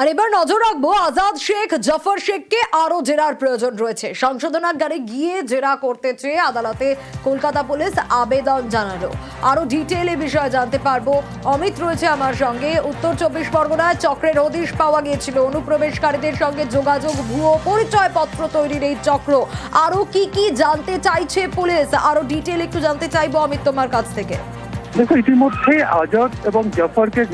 আর এবার নজর রাখব আজাদ শেখ, জাফর শেখকে আরও জেরার প্রয়োজন রয়েছে। সংশোধনাগারে গিয়ে জেরা করতে চেয়ে আদালতে কলকাতা পুলিশ আবেদন জানালো। আরও ডিটেল এ বিষয়ে জানতে পারব। অমিত রয়েছে আমার সঙ্গে। উত্তর চব্বিশ পরগনায় চক্রের হদিশ পাওয়া গিয়েছিল। অনুপ্রবেশকারীদের সঙ্গে যোগাযোগ, ভুয়ো পরিচয়পত্র তৈরির এই চক্র। আরও কি কি জানতে চাইছে পুলিশ? আরও ডিটেল একটু জানতে চাইব অমিত তোমার কাছ থেকে। দেখো, ইতিমধ্যে আজাদ এবং জাফরকে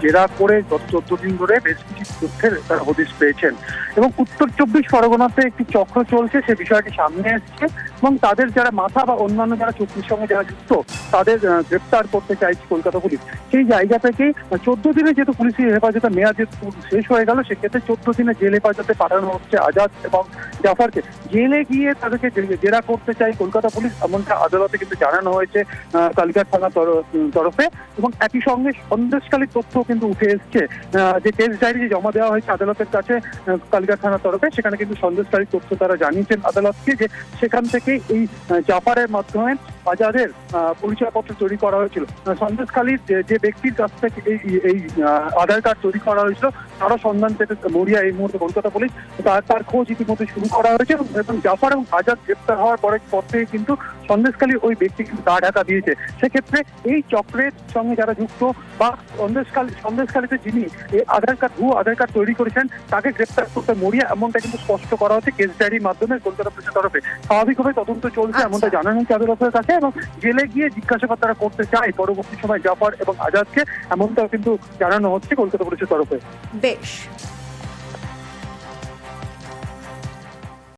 জেরা করে গত চোদ্দ দিন ধরে বেশ কিছু তথ্যের তারা হদিশ পেয়েছেন এবং উত্তর চব্বিশ পরগনাতে একটি চক্র চলছে, সে বিষয়টি সামনে এসছে এবং তাদের যারা মাথা বা অন্যান্য যারা চুক্তির সঙ্গে যারা যুক্ত, তাদের গ্রেপ্তার করতে চাইছে কলকাতা পুলিশ। সেই জায়গা থেকে চোদ্দ দিনে যেহেতু পুলিশের হেফাজতে মেয়াদ শেষ হয়ে গেল, সেক্ষেত্রে চোদ্দ দিনে জেল হেফাজতে পাঠানো হচ্ছে আজাদ এবং জাফরকে। জেলে গিয়ে তাদেরকে জেরা করতে চাই কলকাতা পুলিশ, এমনটা আদালতে কিন্তু জানানো হয়েছে। থানার তর- তরফে এবং একই সঙ্গে সন্দেশকালী তথ্য কিন্তু উঠে এসছে যে কেস ডায়েরি জমা দেওয়া হয়েছে আদালতের কাছে কালিকা থানার তরফে, সেখানে কিন্তু সন্দেশকালী তথ্য তারা জানিয়েছেন আদালতকে যে সেখান থেকে এই চাপারের মাধ্যমে আজাদের আহ, পরিচয়পত্র তৈরি করা হয়েছিল। সন্দেশখালীর যে ব্যক্তির কাছ থেকে এই এই- আধার কার্ড তৈরি করা হয়েছিল তারও সন্ধান পেতে মরিয়া এই মুহূর্তে কলকাতা পুলিশ তার তার খোঁজ ইতিমধ্যে শুরু করা হয়েছে এবং- জাফর এবং আজাদ গ্রেপ্তার হওয়ার পরে পর থেকে কিন্তু সন্দেশখালী ওই ব্যক্তি কিন্তু গা ঢাকা দিয়েছে। সেক্ষেত্রে এই চক্রের সঙ্গে যারা যুক্ত বা সন্দেশখালী সন্দেশখালীতে যিনি এই আধার কার্ড ভুয়ো আধার কার্ড তৈরি করেছেন তাকে গ্রেপ্তার করতে মরিয়া এমনটা কিন্তু স্পষ্ট করা হচ্ছে। কেস ডায়েরির মাধ্যমে কলকাতা পুলিশের তরফে। স্বাভাবিকভাবে তদন্ত চলছে আচ্ছা। এমনটা জানানো হয়েছে আদালতের কাছে। এবং জেলে গিয়ে জিজ্ঞাসাবাদ তারা করতে চায় পরবর্তী সময় জাফর এবং আজাদকে। এমনটাও কিন্তু জানানো হচ্ছে কলকাতা পুলিশের তরফে। বেশ।